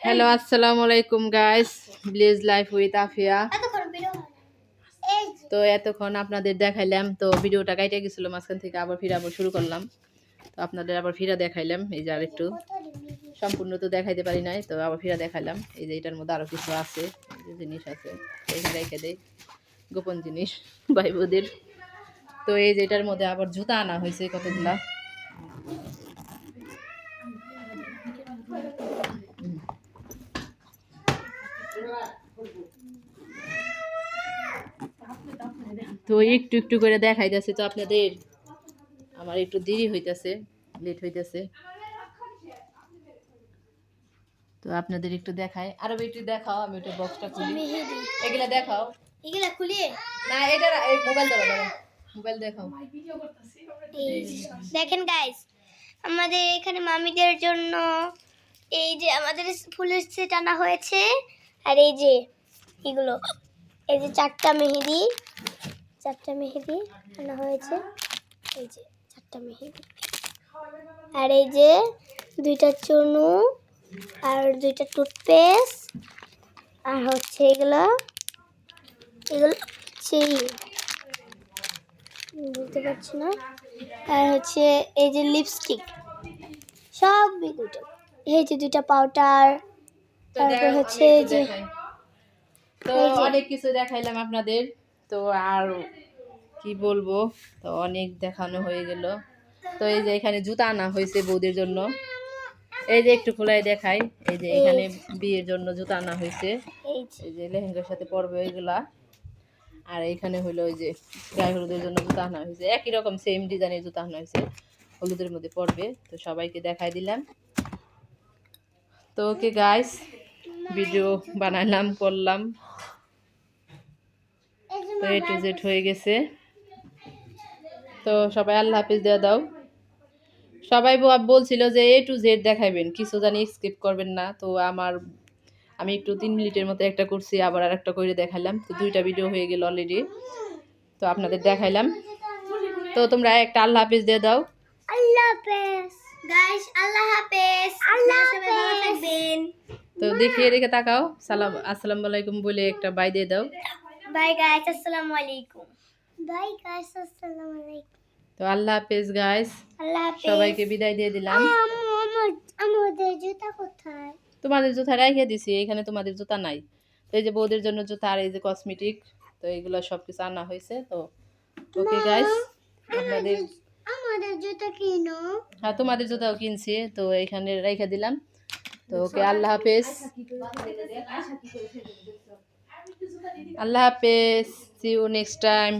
Hello আসসালামু আলাইকুম guys blaze life with Afia তো এতক্ষণ আপনাদের দেখাইলাম তো ভিডিওটা কাইটে গেছিল মাঝখান থেকে আবার ফিরে আবার শুরু করলাম। তো আপনাদের আবার ফিরা দেখাইলাম এই যে আর একটু সম্পূর্ণ তো দেখাইতে পারি নাই তো আবার ফিরা দেখাইলাম। এই যে এটার মধ্যে আরও কিছু আছে যে জিনিস আছে এখানে রেখে দেয় গোপন জিনিস ভাই বোদের তো এই যে এটার মধ্যে আবার জুতা আনা হয়েছে কতগুলা? তো একটু একটু করে দেখাইতেছে তো আপনাদের। আমার একটু দেরি হইতেছে লেট হইতেছে। তো আপনাদের একটু দেখাই। আরও একটু দেখাও আমি ওটা বক্সটা খুলি। এগুলা দেখাও। এগুলা খুলিয়ে না এটা মোবাইল ধরো ধরো। মোবাইল দেখাও। দেখেন গাইস আমাদের এখানে মামিদের জন্য এই যে আমাদের ফুলের সেট আনা হয়েছে। আর এই যে এগুলো। এই যে চারটা মেহেদি। চারটা মেহেদি আনা হয়েছে। এই যে চারটা মেহেদি। আর এই যে দুইটা চুনু আর দুইটা টুথপেস্ট আর হচ্ছে এগুলো এগুলো হচ্ছে বুঝতে পারছি না। আর হচ্ছে এই যে লিপস্টিক সব দুটো এই যে দুইটা পাউডার তারপর হচ্ছে এই যে তো এই যে- অনেক কিছু দেখাইলাম আপনাদের। তো আর কি বলব? তো অনেক দেখানো হয়ে গেল। তো এই যে এখানে জুতা আনা হয়েছে বৌদির জন্য। এই যে একটু খোলাই দেখাই। এই যে এখানে বিয়ের জন্য জুতা আনা হয়েছে। এই যে লেহেঙ্গার সাথে পরবে ওইগুলা। আর এখানে হলো ওই যে গায়ে হলুদের জন্য জুতা আনা হয়েছে। একই রকম সেম ডিজাইনের জুতা আনা হয়েছে। হলুদের মধ্যে পরবে। তো সবাইকে দেখাই দিলাম। তো ওকে গাইস ভিডিও বানালাম, করলাম। তো এ টু জেড হয়ে গেছে। তো সবাই আল্লাহ হাফিজ দেওয়া দাও। সবাই বলছিল যে এ টু জেড দেখাইবেন কিছু জানি স্কিপ করবেন না। তো আমার আমি একটু তিন মিনিটের মতো একটা করছি আবার আর একটা করে দেখাইলাম। তো দুইটা ভিডিও হয়ে গেল অলরেডি তো আপনাদের দেখাইলাম। তো তোমরা একটা আল্লাহ হাফিজ দিয়ে দাও। আল্লাহ হাফেজ। গাইস আল্লাহ হাফেজ। আল্লাহ থাকবেন। তো দেখিয়ে রেখে তাকাও। সালাম আসসালামু আলাইকুম বলে একটা বাই দিয়ে দাও। বাই গাইস আসসালামু আলাইকুম বাই গাইস আসসালামু আলাইকুম তো আল্লাহ হাফেজ গাইস আল্লাহ হাফেজ. সবাইকে বিদায় দিয়ে দিলাম। আমাদের জুতা কোথায়? তোমাদের জুতা রেখে দিছি এখানে তোমাদের জুতা নাই। তো এই যে বৌদের জন্য জুতা আর এই যে কসমেটিক তো এগুলো সব কিছু আনা হয়েছে তো ওকে গাইস আপনাদের আমাদের জুতা কিনো। হ্যাঁ তোমাদের জুতাও কিনছি তো এখানে রেখে দিলাম। তো ওকে আল্লাহ হাফেজ। আল্লাহ হাফেজ সি ইউ নেক্সট টাইম